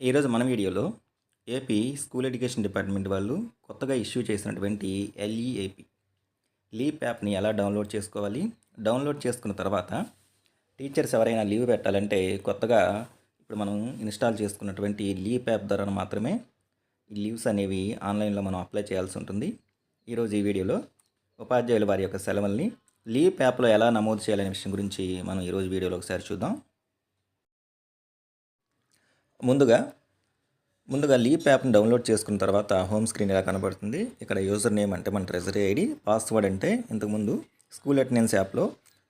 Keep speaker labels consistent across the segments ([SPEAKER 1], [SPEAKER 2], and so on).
[SPEAKER 1] ఈరోజు మన వీడియోలో ఏపీ స్కూల్ ఎడ్యుకేషన్ డిపార్ట్మెంట్ వాళ్ళు కొత్తగా ఇష్యూ చేసినటువంటి ఎల్ఈఏపి లీప్ యాప్ని ఎలా డౌన్లోడ్ చేసుకోవాలి? డౌన్లోడ్ చేసుకున్న తర్వాత టీచర్స్ ఎవరైనా లీవ్ పెట్టాలంటే కొత్తగా ఇప్పుడు మనం ఇన్స్టాల్ చేసుకున్నటువంటి లీప్ యాప్ ద్వారా మాత్రమే ఈ లీవ్స్ అనేవి ఆన్లైన్లో మనం అప్లై చేయాల్సి ఉంటుంది. ఈరోజు ఈ వీడియోలో ఉపాధ్యాయులు వారి యొక్క సెలవుల్ని లీప్ యాప్లో ఎలా నమోదు చేయాలనే విషయం గురించి మనం ఈరోజు వీడియోలో ఒకసారి చూద్దాం. ముందుగా ముందుగా లీప్ యాప్ని డౌన్లోడ్ చేసుకున్న తర్వాత హోమ్ స్క్రీన్ ఇలా కనబడుతుంది? ఇక్కడ యూజర్ నేమ్ అంటే మన ట్రెజరీ ఐడి పాస్వర్డ్ అంటే ఇంతకుముందు స్కూల్ అటెండెన్స్ యాప్లో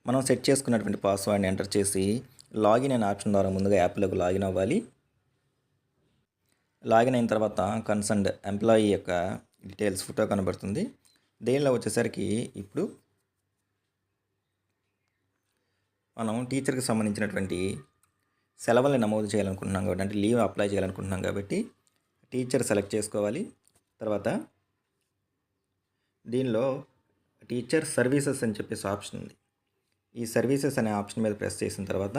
[SPEAKER 1] మనం సెట్ చేసుకున్నటువంటి పాస్వర్డ్ని ఎంటర్ చేసి లాగిన్ అనే ఆప్షన్ ద్వారా ముందుగా యాప్లోకి లాగిన్ అవ్వాలి. లాగిన్ అయిన తర్వాత కన్సర్న్డ్ ఎంప్లాయీ యొక్క డీటెయిల్స్ ఫోటో కనబడుతుంది. దీనిలో వచ్చేసరికి ఇప్పుడు మనం టీచర్కి సంబంధించినటువంటి సెలవులు నమోదు చేయాలనుకుంటున్నాం కాబట్టి అంటే లీవ్ అప్లై చేయాలనుకుంటున్నాం కాబట్టి టీచర్ సెలెక్ట్ చేసుకోవాలి. తర్వాత దీనిలో టీచర్ సర్వీసెస్ అని చెప్పేసి ఆప్షన్ ఉంది. ఈ సర్వీసెస్ అనే ఆప్షన్ మీద ప్రెస్ చేసిన తర్వాత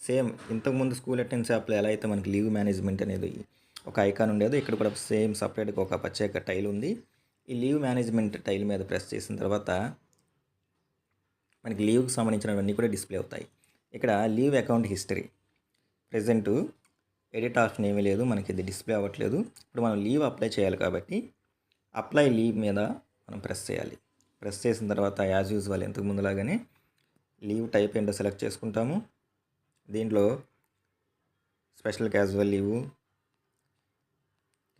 [SPEAKER 1] సేమ్ ఇంతకుముందు స్కూల్ అటెండెన్స్ యాప్లో ఎలా అయితే మనకి లీవ్ మేనేజ్మెంట్ అనేది ఒక ఐకాన్ ఉండేదో ఇక్కడ కూడా సేమ్ సపరేట్గా ఒక ప్రత్యేక టైల్ ఉంది. ఈ లీవ్ మేనేజ్మెంట్ టైల్ మీద ప్రెస్ చేసిన తర్వాత మనకి లీవ్కి సంబంధించినవన్నీ కూడా డిస్ప్లే అవుతాయి. ఇక్కడ leave account history present edit option ఏమీ లేదు మనకి ఇది డిస్ప్లే అవ్వట్లేదు. ఇప్పుడు మనం లీవ్ అప్లై చేయాలి కాబట్టి అప్లై లీవ్ మీద మనం ప్రెస్ చేయాలి. ప్రెస్ చేసిన తర్వాత యాజ్ యూజువల్ ఇంతకు ముందులాగానే లీవ్ టైప్ ఏంటో సెలెక్ట్ చేసుకుంటాము. దీంట్లో special casual leave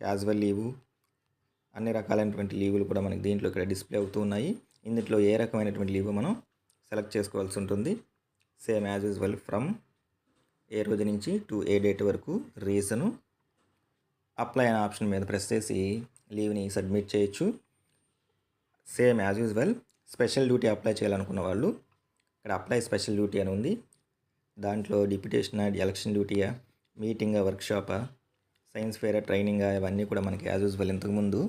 [SPEAKER 1] casual leave అన్ని రకాలైనటువంటి లీవులు కూడా మనకి దీంట్లో ఇక్కడ డిస్ప్లే అవుతూ ఉన్నాయి. ఇందులో ఏ రకమైనటువంటి లీవ్ మనం సెలెక్ట్ చేసుకోవాల్సి ఉంటుంది. సేమ్ యాజ్ యూజువల్ ఫ్రమ్ ఏ రోజు నుంచి టు ఏ డేట్ వరకు రీజను అప్లై అనే ఆప్షన్ మీద ప్రెస్ చేసి లీవ్ని సబ్మిట్ చేయొచ్చు. Same as usual special duty apply చేయాలనుకున్న వాళ్ళు ఇక్కడ అప్లై స్పెషల్ డ్యూటీ అని ఉంది. దాంట్లో డిప్యుటేషన్ ఎలక్షన్ డ్యూటీయా మీటింగ్ వర్క్షాపా సైన్స్ ఫేర్ ట్రైనింగ్ ఇవన్నీ కూడా మనకి యాజ్ యూజువల్ ఇంతకుముందు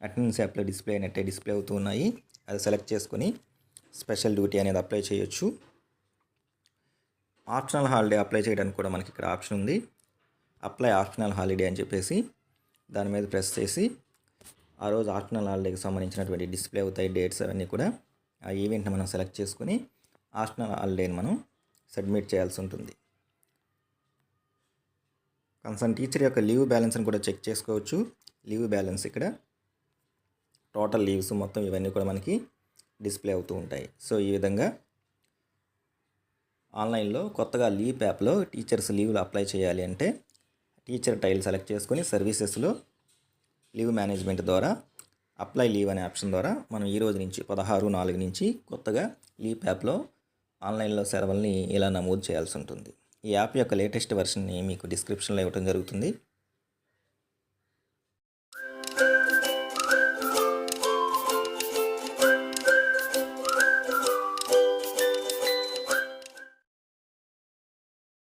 [SPEAKER 1] అటెండెన్స్ యాప్లో డిస్ప్లే అయినట్టే డిస్ప్లే అవుతూ ఉన్నాయి. అది సెలెక్ట్ చేసుకొని స్పెషల్ డ్యూటీ అనేది అప్లై చేయొచ్చు. ఆప్షనల్ హాలిడే అప్లై చేయడానికి కూడా మనకి ఇక్కడ ఆప్షన్ ఉంది. అప్లై ఆప్షనల్ హాలిడే అని చెప్పేసి దాని మీద ప్రెస్ చేసి ఆ రోజు ఆప్షనల్ హాలిడేకి సంబంధించినటువంటి డిస్ప్లే అవుతాయి డేట్స్ అవన్నీ కూడా ఆ ఈవెంట్ని మనం సెలెక్ట్ చేసుకుని ఆప్షనల్ హాలిడేని మనం సబ్మిట్ చేయాల్సి ఉంటుంది. కన్సర్న్ టీచర్ యొక్క లీవ్ బ్యాలెన్స్ని కూడా చెక్ చేసుకోవచ్చు. లీవ్ బ్యాలెన్స్ ఇక్కడ టోటల్ లీవ్స్ మొత్తం ఇవన్నీ కూడా మనకి డిస్ప్లే అవుతూ ఉంటాయి. సో ఈ విధంగా ఆన్లైన్లో కొత్తగా లీవ్ యాప్లో టీచర్స్ లీవ్లు అప్లై చేయాలి అంటే టీచర్ టైల్ సెలెక్ట్ చేసుకొని సర్వీసెస్లో లీవ్ మేనేజ్మెంట్ ద్వారా అప్లై లీవ్ అనే ఆప్షన్ ద్వారా మనం ఈ రోజు నుంచి పదహారు నాలుగు నుంచి కొత్తగా లీవ్ యాప్లో ఆన్లైన్లో సెలవుల్ని ఇలా నమోదు చేయాల్సి ఉంటుంది. ఈ యాప్ యొక్క లేటెస్ట్ వెర్షన్ని మీకు డిస్క్రిప్షన్లో ఇవ్వడం జరుగుతుంది.